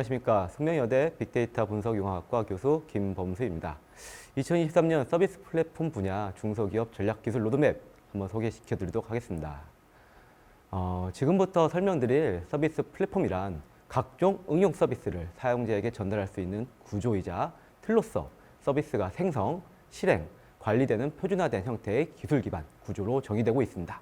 안녕하십니까. 숙명여대 빅데이터 분석융합학과 교수 김범수입니다. 2023년 서비스 플랫폼 분야 중소기업 전략기술 로드맵 한번 소개시켜 드리도록 하겠습니다. 어, 지금부터 설명드릴 서비스 플랫폼이란 각종 응용 서비스를 사용자에게 전달할 수 있는 구조이자 틀로서 서비스가 생성, 실행, 관리되는 표준화된 형태의 기술 기반 구조로 정의되고 있습니다.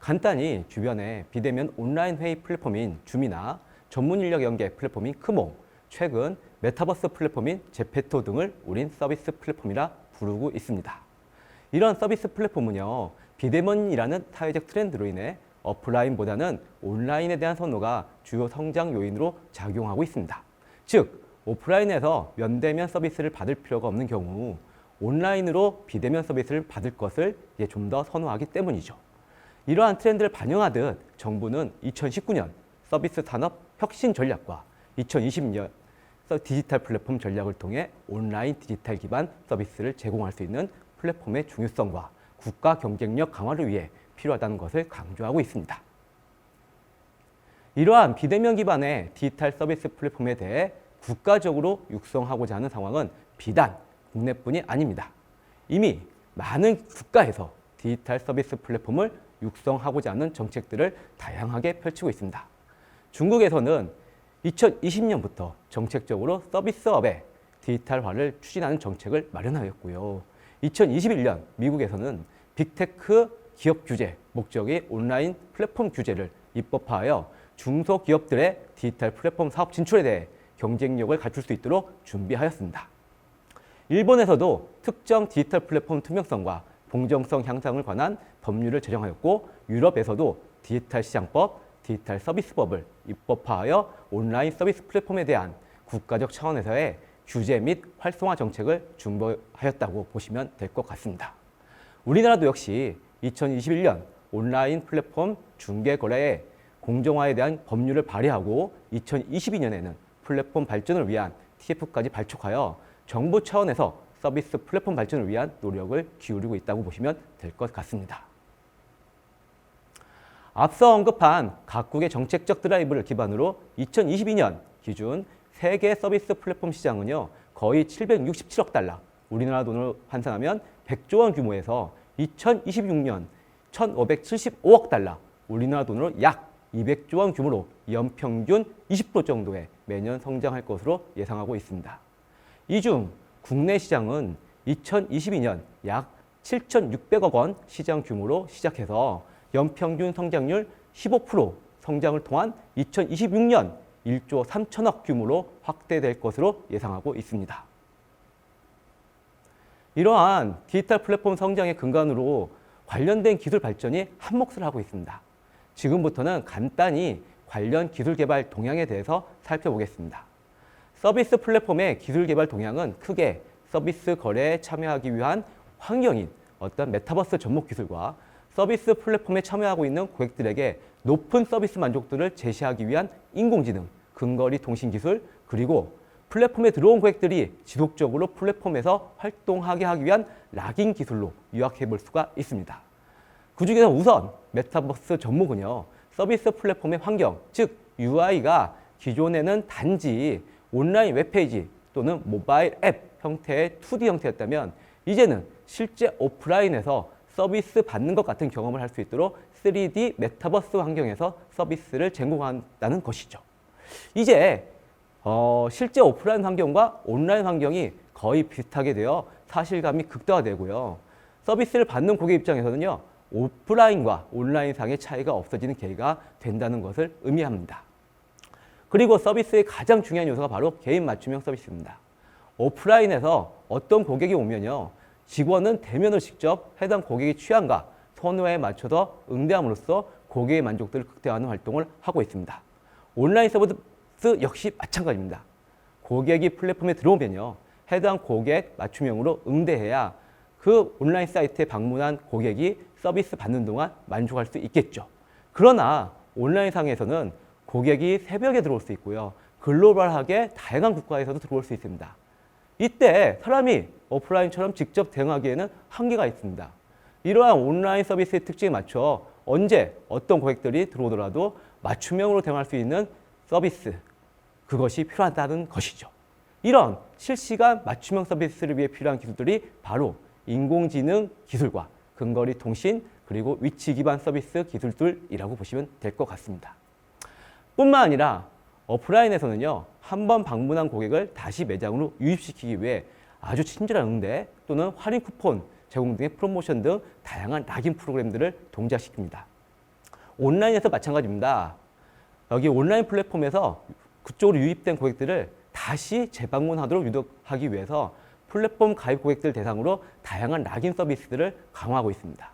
간단히 주변에 비대면 온라인 회의 플랫폼인 줌이나 전문 인력 연계 플랫폼인 크모, 최근 메타버스 플랫폼인 제페토 등을 우린 서비스 플랫폼이라 부르고 있습니다. 이런 서비스 플랫폼은요, 비대면이라는 사회적 트렌드로 인해 오프라인보다는 온라인에 대한 선호가 주요 성장 요인으로 작용하고 있습니다. 즉, 오프라인에서 면대면 서비스를 받을 필요가 없는 경우 온라인으로 비대면 서비스를 받을 것을 좀더 선호하기 때문이죠. 이러한 트렌드를 반영하듯 정부는 2019년 서비스 산업 혁신 전략과 2020년 디지털 플랫폼 전략을 통해 온라인 디지털 기반 서비스를 제공할 수 있는 플랫폼의 중요성과 국가 경쟁력 강화를 위해 필요하다는 것을 강조하고 있습니다. 이러한 비대면 기반의 디지털 서비스 플랫폼에 대해 국가적으로 육성하고자 하는 상황은 비단 국내뿐이 아닙니다. 이미 많은 국가에서 디지털 서비스 플랫폼을 육성하고자 하는 정책들을 다양하게 펼치고 있습니다. 중국에서는 2020년부터 정책적으로 서비스업의 디지털화를 추진하는 정책을 마련하였고요. 2021년 미국에서는 빅테크 기업 규제 목적의 온라인 플랫폼 규제를 입법화하여 중소기업들의 디지털 플랫폼 사업 진출에 대해 경쟁력을 갖출 수 있도록 준비하였습니다. 일본에서도 특정 디지털 플랫폼 투명성과 공정성 향상을 관한 법률을 제정하였고 유럽에서도 디지털 시장법, 디지털 서비스법을 입법화하여 온라인 서비스 플랫폼에 대한 국가적 차원에서의 규제 및 활성화 정책을 준비하였다고 보시면 될 것 같습니다. 우리나라도 역시 2021년 온라인 플랫폼 중개 거래의 공정화에 대한 법률을 발의하고 2022년에는 플랫폼 발전을 위한 TF까지 발족하여 정부 차원에서 서비스 플랫폼 발전을 위한 노력을 기울이고 있다고 보시면 될 것 같습니다. 앞서 언급한 각국의 정책적 드라이브를 기반으로 2022년 기준 세계 서비스 플랫폼 시장은요 거의 767억 달러, 우리나라 돈으로 환산하면 100조 원 규모에서 2026년 1,575억 달러, 우리나라 돈으로 약 200조 원 규모로 연평균 20% 정도의 매년 성장할 것으로 예상하고 있습니다. 이 중 국내 시장은 2022년 약 7,600억 원 시장 규모로 시작해서 연평균 성장률 15% 성장을 통한 2026년 1조 3천억 규모로 확대될 것으로 예상하고 있습니다. 이러한 디지털 플랫폼 성장의 근간으로 관련된 기술 발전이 한몫을 하고 있습니다. 지금부터는 간단히 관련 기술 개발 동향에 대해서 살펴보겠습니다. 서비스 플랫폼의 기술 개발 동향은 크게 서비스 거래에 참여하기 위한 환경인 어떤 메타버스 접목 기술과 서비스 플랫폼에 참여하고 있는 고객들에게 높은 서비스 만족도를 제시하기 위한 인공지능, 근거리 통신 기술, 그리고 플랫폼에 들어온 고객들이 지속적으로 플랫폼에서 활동하게 하기 위한 락인 기술로 요약해 볼 수가 있습니다. 그 중에서 우선 메타버스 접목은요, 서비스 플랫폼의 환경, 즉 UI가 기존에는 단지 온라인 웹페이지 또는 모바일 앱 형태의 2D 형태였다면 이제는 실제 오프라인에서 서비스 받는 것 같은 경험을 할 수 있도록 3D 메타버스 환경에서 서비스를 제공한다는 것이죠. 이제 어, 실제 오프라인 환경과 온라인 환경이 거의 비슷하게 되어 사실감이 극대화되고요. 서비스를 받는 고객 입장에서는요. 오프라인과 온라인 상의 차이가 없어지는 계기가 된다는 것을 의미합니다. 그리고 서비스의 가장 중요한 요소가 바로 개인 맞춤형 서비스입니다. 오프라인에서 어떤 고객이 오면요. 직원은 대면을 직접 해당 고객의 취향과 선호에 맞춰서 응대함으로써 고객의 만족도를 극대화하는 활동을 하고 있습니다. 온라인 서비스 역시 마찬가지입니다. 고객이 플랫폼에 들어오면요. 해당 고객 맞춤형으로 응대해야 그 온라인 사이트에 방문한 고객이 서비스 받는 동안 만족할 수 있겠죠. 그러나 온라인상에서는 고객이 새벽에 들어올 수 있고요. 글로벌하게 다양한 국가에서도 들어올 수 있습니다. 이때 사람이 오프라인처럼 직접 대응하기에는 한계가 있습니다. 이러한 온라인 서비스의 특징에 맞춰 언제 어떤 고객들이 들어오더라도 맞춤형으로 대응할 수 있는 서비스 그것이 필요하다는 것이죠. 이런 실시간 맞춤형 서비스를 위해 필요한 기술들이 바로 인공지능 기술과 근거리 통신 그리고 위치 기반 서비스 기술들이라고 보시면 될 것 같습니다. 뿐만 아니라 오프라인에서는요, 한 번 방문한 고객을 다시 매장으로 유입시키기 위해 아주 친절한 응대 또는 할인 쿠폰 제공 등의 프로모션 등 다양한 락인 프로그램들을 동작시킵니다. 온라인에서 마찬가지입니다. 여기 온라인 플랫폼에서 그쪽으로 유입된 고객들을 다시 재방문하도록 유도하기 위해서 플랫폼 가입 고객들 대상으로 다양한 락인 서비스들을 강화하고 있습니다.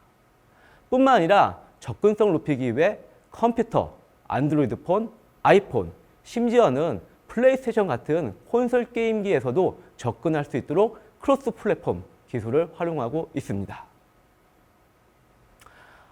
뿐만 아니라 접근성을 높이기 위해 컴퓨터, 안드로이드 폰, 아이폰, 심지어는 플레이스테이션 같은 콘솔 게임기에서도 접근할 수 있도록 크로스 플랫폼 기술을 활용하고 있습니다.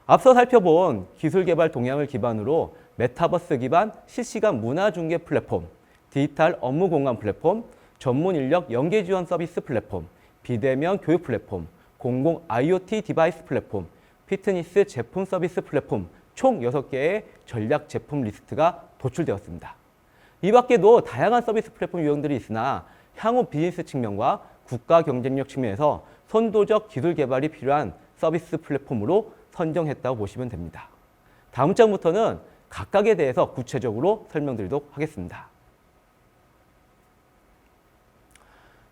앞서 살펴본 기술 개발 동향을 기반으로 메타버스 기반 실시간 문화 중개 플랫폼, 디지털 업무 공간 플랫폼, 전문 인력 연계 지원 서비스 플랫폼, 비대면 교육 플랫폼, 공공 IoT 디바이스 플랫폼, 피트니스 제품 서비스 플랫폼 총 6개의 전략 제품 리스트가 도출되었습니다. 이 밖에도 다양한 서비스 플랫폼 유형들이 있으나 향후 비즈니스 측면과 국가 경쟁력 측면에서 선도적 기술 개발이 필요한 서비스 플랫폼으로 선정했다고 보시면 됩니다. 다음 장부터는 각각에 대해서 구체적으로 설명드리도록 하겠습니다.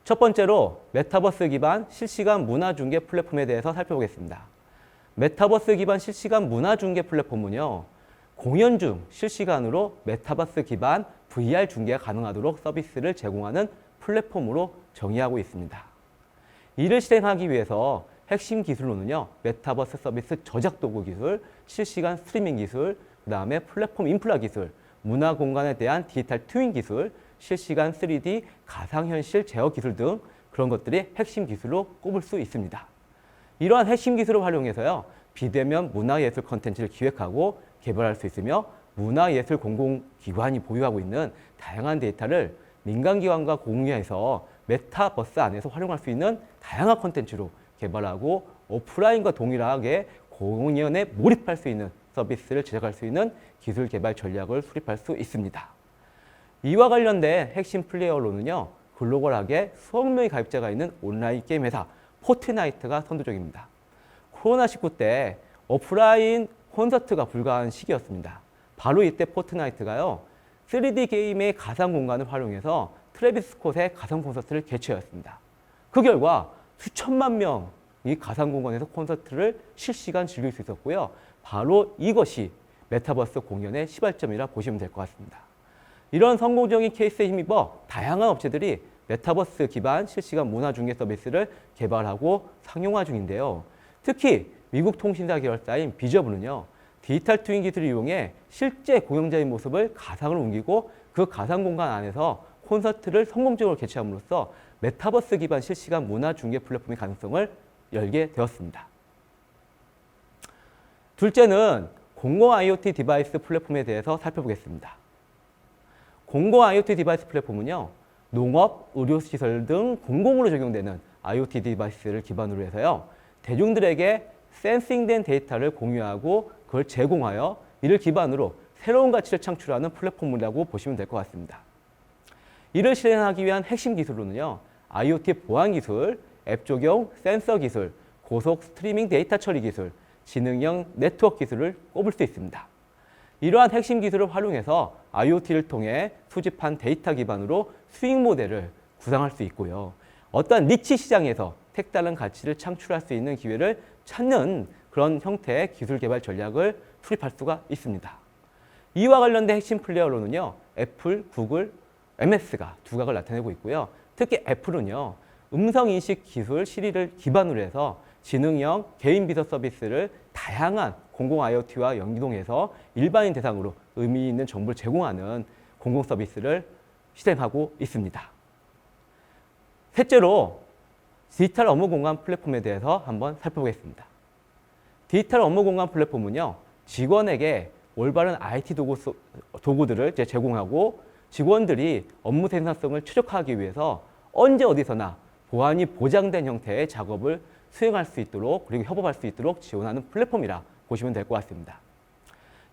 첫 번째로 메타버스 기반 실시간 문화 중개 플랫폼에 대해서 살펴보겠습니다. 메타버스 기반 실시간 문화 중개 플랫폼은요. 공연 중 실시간으로 메타버스 기반 VR 중계가 가능하도록 서비스를 제공하는 플랫폼으로 정의하고 있습니다. 이를 실행하기 위해서 핵심 기술로는요. 메타버스 서비스 저작 도구 기술, 실시간 스트리밍 기술, 그 다음에 플랫폼 인프라 기술, 문화 공간에 대한 디지털 트윈 기술, 실시간 3D 가상현실 제어 기술 등 그런 것들이 핵심 기술로 꼽을 수 있습니다. 이러한 핵심 기술을 활용해서요. 비대면 문화예술 컨텐츠를 기획하고 개발할 수 있으며 문화예술 공공기관이 보유하고 있는 다양한 데이터를 민간기관과 공유해서 메타버스 안에서 활용할 수 있는 다양한 컨텐츠로 개발하고 오프라인과 동일하게 공연에 몰입할 수 있는 서비스를 제작할 수 있는 기술 개발 전략을 수립할 수 있습니다. 이와 관련된 핵심 플레이어로는요, 글로벌하게 수억 명의 가입자가 있는 온라인 게임 회사 포트나이트가 선두적입니다. 코로나19 때 오프라인 콘서트가 불가한 시기였습니다. 바로 이때 포트나이트가요, 3D 게임의 가상 공간을 활용해서 트래비스 스콧의 가상 콘서트를 개최했습니다. 그 결과 수천만 명이 가상 공간에서 콘서트를 실시간 즐길 수 있었고요. 바로 이것이 메타버스 공연의 시발점이라 보시면 될 것 같습니다. 이런 성공적인 케이스에 힘입어 다양한 업체들이 메타버스 기반 실시간 문화 중개 서비스를 개발하고 상용화 중인데요. 특히 미국 통신사 계열사인 비저브는요. 디지털 트윈 기술을 이용해 실제 공연자의 모습을 가상으로 옮기고 그 가상 공간 안에서 콘서트를 성공적으로 개최함으로써 메타버스 기반 실시간 문화 중개 플랫폼의 가능성을 열게 되었습니다. 둘째는 공공 IoT 디바이스 플랫폼에 대해서 살펴보겠습니다. 공공 IoT 디바이스 플랫폼은요, 농업, 의료시설 등 공공으로 적용되는 IoT 디바이스를 기반으로 해서요, 대중들에게 센싱된 데이터를 공유하고 그걸 제공하여 이를 기반으로 새로운 가치를 창출하는 플랫폼이라고 보시면 될 것 같습니다. 이를 실행하기 위한 핵심 기술로는요, IoT 보안 기술, 앱 적용, 센서 기술, 고속 스트리밍 데이터 처리 기술, 지능형 네트워크 기술을 꼽을 수 있습니다. 이러한 핵심 기술을 활용해서 IoT를 통해 수집한 데이터 기반으로 수익 모델을 구상할 수 있고요. 어떠한 니치 시장에서 색다른 가치를 창출할 수 있는 기회를 찾는 그런 형태의 기술 개발 전략을 수립할 수가 있습니다. 이와 관련된 핵심 플레이어로는요, 애플, 구글, MS가 두각을 나타내고 있고요. 특히 애플은요, 음성 인식 기술 시리를 기반으로 해서 지능형 개인 비서 서비스를 다양한 공공 IoT와 연동해서 일반인 대상으로 의미 있는 정보를 제공하는 공공 서비스를 실행하고 있습니다. 셋째로 디지털 업무 공간 플랫폼에 대해서 한번 살펴보겠습니다. 디지털 업무 공간 플랫폼은요, 직원에게 올바른 IT 도구, 도구들을 제공하고 직원들이 업무 생산성을 최적화하기 위해서 언제 어디서나 보안이 보장된 형태의 작업을 수행할 수 있도록 그리고 협업할 수 있도록 지원하는 플랫폼이라 보시면 될 것 같습니다.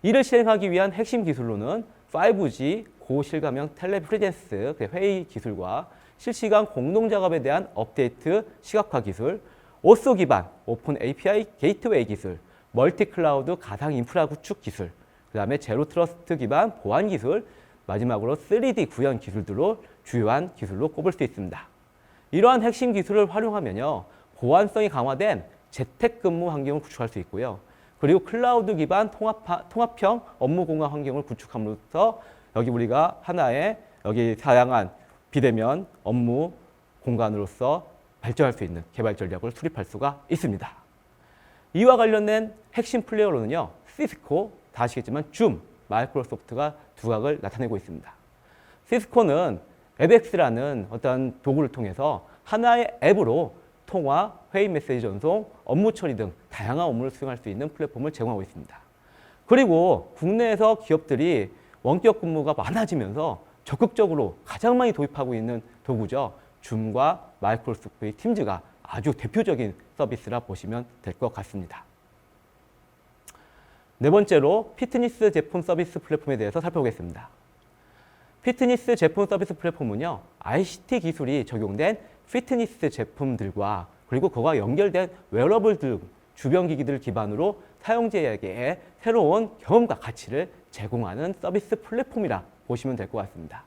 이를 실행하기 위한 핵심 기술로는 5G 고실감형 텔레프레젠스 그 회의 기술과 실시간 공동 작업에 대한 업데이트 시각화 기술, 오스 기반 오픈 API 게이트웨이 기술, 멀티 클라우드 가상 인프라 구축 기술, 그 다음에 제로 트러스트 기반 보안 기술, 마지막으로 3D 구현 기술들로 주요한 기술로 꼽을 수 있습니다. 이러한 핵심 기술을 활용하면요. 보안성이 강화된 재택근무 환경을 구축할 수 있고요. 그리고 클라우드 기반 통합, 통합형 업무 공간 환경을 구축함으로써 여기 우리가 하나의 여기 다양한 비대면 업무 공간으로서 발전할 수 있는 개발 전략을 수립할 수가 있습니다. 이와 관련된 핵심 플레이어로는요. 시스코, 다 아시겠지만 줌, 마이크로소프트가 두각을 나타내고 있습니다. 시스코는 웹엑스라는 어떤 도구를 통해서 하나의 앱으로 통화, 회의 메시지 전송, 업무 처리 등 다양한 업무를 수행할 수 있는 플랫폼을 제공하고 있습니다. 그리고 국내에서 기업들이 원격 근무가 많아지면서 적극적으로 가장 많이 도입하고 있는 도구죠. 줌과 마이크로소프트의 팀즈가 아주 대표적인 서비스라 보시면 될 것 같습니다. 네 번째로 피트니스 제품 서비스 플랫폼에 대해서 살펴보겠습니다. 피트니스 제품 서비스 플랫폼은요, ICT 기술이 적용된 피트니스 제품들과 그리고 그와 연결된 웨어러블 등 주변 기기들을 기반으로 사용자에게 새로운 경험과 가치를 제공하는 서비스 플랫폼이라 보시면 될 것 같습니다.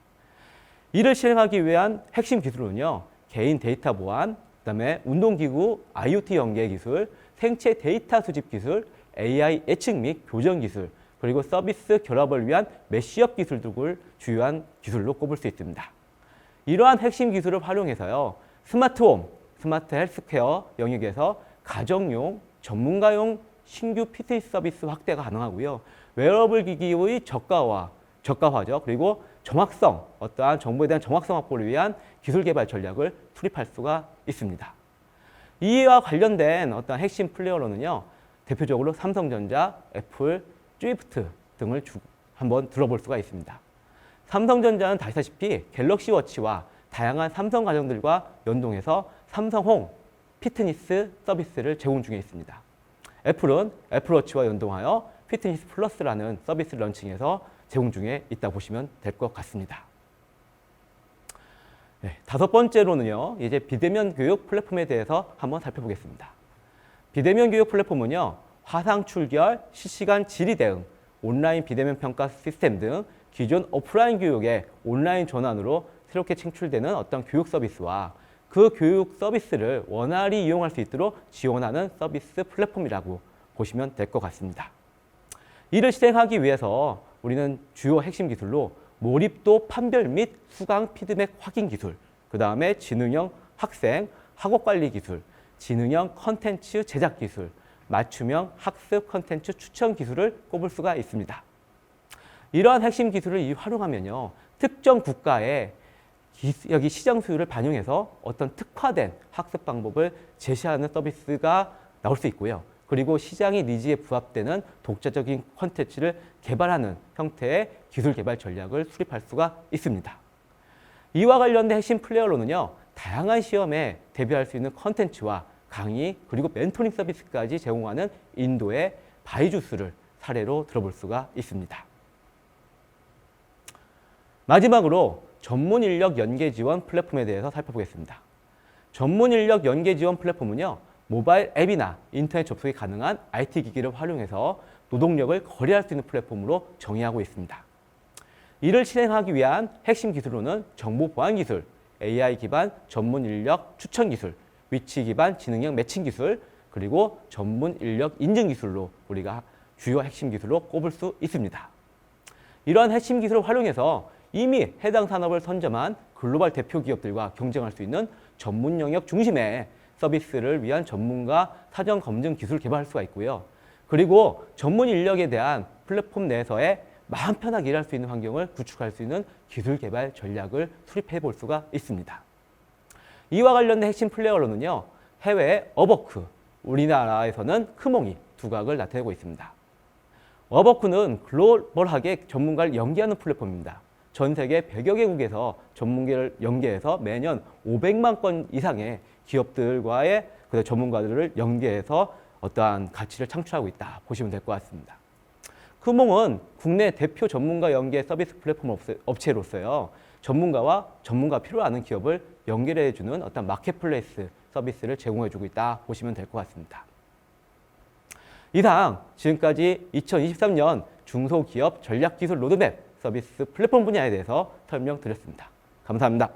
이를 실행하기 위한 핵심 기술은요, 개인 데이터 보안, 그다음에 운동기구 IoT 연계 기술, 생체 데이터 수집 기술, AI 예측 및 교정 기술, 그리고 서비스 결합을 위한 메시업 기술 등을 주요한 기술로 꼽을 수 있습니다. 이러한 핵심 기술을 활용해서요, 스마트홈, 스마트 헬스케어 영역에서 가정용, 전문가용 신규 피트니스 서비스 확대가 가능하고요. 웨어러블 기기의 저가화, 저가화죠. 그리고 정확성, 어떠한 정보에 대한 정확성 확보를 위한 기술 개발 전략을 수립할 수가 있습니다. 이와 관련된 어떤 핵심 플레이어로는요. 대표적으로 삼성전자, 애플, 쥐프트 등을 주, 한번 들어볼 수가 있습니다. 삼성전자는 다시다시피 갤럭시 워치와 다양한 삼성 가정들과 연동해서 삼성홍 피트니스 서비스를 제공 중에 있습니다. 애플은 애플워치와 연동하여 피트니스 플러스라는 서비스를 런칭해서 제공 중에 있다 보시면 될 것 같습니다. 네, 다섯 번째로는요, 이제 비대면 교육 플랫폼에 대해서 한번 살펴보겠습니다. 비대면 교육 플랫폼은요, 화상 출결, 실시간 질의 대응, 온라인 비대면 평가 시스템 등 기존 오프라인 교육의 온라인 전환으로 새롭게 창출되는 어떤 교육 서비스와 그 교육 서비스를 원활히 이용할 수 있도록 지원하는 서비스 플랫폼이라고 보시면 될 것 같습니다. 이를 실행하기 위해서 우리는 주요 핵심 기술로 몰입도 판별 및 수강 피드백 확인 기술, 그 다음에 지능형 학생 학업 관리 기술, 지능형 컨텐츠 제작 기술, 맞춤형 학습 컨텐츠 추천 기술을 꼽을 수가 있습니다. 이러한 핵심 기술을 활용하면요, 특정 국가의 여기 시장 수요를 반영해서 어떤 특화된 학습 방법을 제시하는 서비스가 나올 수 있고요. 그리고 시장의 니즈에 부합되는 독자적인 콘텐츠를 개발하는 형태의 기술 개발 전략을 수립할 수가 있습니다. 이와 관련된 핵심 플레이어로는요, 다양한 시험에 대비할 수 있는 콘텐츠와 강의 그리고 멘토링 서비스까지 제공하는 인도의 바이주스를 사례로 들어볼 수가 있습니다. 마지막으로 전문 인력 연계 지원 플랫폼에 대해서 살펴보겠습니다. 전문 인력 연계 지원 플랫폼은요, 모바일 앱이나 인터넷 접속이 가능한 IT 기기를 활용해서 노동력을 거래할 수 있는 플랫폼으로 정의하고 있습니다. 이를 실행하기 위한 핵심 기술로는 정보 보안 기술, AI 기반 전문 인력 추천 기술, 위치 기반 지능형 매칭 기술, 그리고 전문 인력 인증 기술로 우리가 주요 핵심 기술로 꼽을 수 있습니다. 이러한 핵심 기술을 활용해서 이미 해당 산업을 선점한 글로벌 대표 기업들과 경쟁할 수 있는 전문 영역 중심의 서비스를 위한 전문가 사전 검증 기술 개발할 수가 있고요. 그리고 전문 인력에 대한 플랫폼 내에서의 마음 편하게 일할 수 있는 환경을 구축할 수 있는 기술 개발 전략을 수립해 볼 수가 있습니다. 이와 관련된 핵심 플레이어로는요, 해외 어버크, 우리나라에서는 크몽이 두각을 나타내고 있습니다. 어버크는 글로벌하게 전문가를 연계하는 플랫폼입니다. 전 세계 100여 개국에서 전문가를 연계해서 매년 500만 건 이상의 기업들과의 그 전문가들을 연계해서 어떠한 가치를 창출하고 있다 보시면 될 것 같습니다. 후몽은 국내 대표 전문가 연계 서비스 플랫폼 업체- 업체로서요. 전문가와 전문가 필요 아는 기업을 연결해 주는 어떤 마켓플레이스 서비스를 제공해 주고 있다 보시면 될 것 같습니다. 이상 지금까지 2023년 중소기업 전략기술 로드맵 서비스 플랫폼 분야에 대해서 설명드렸습니다. 감사합니다.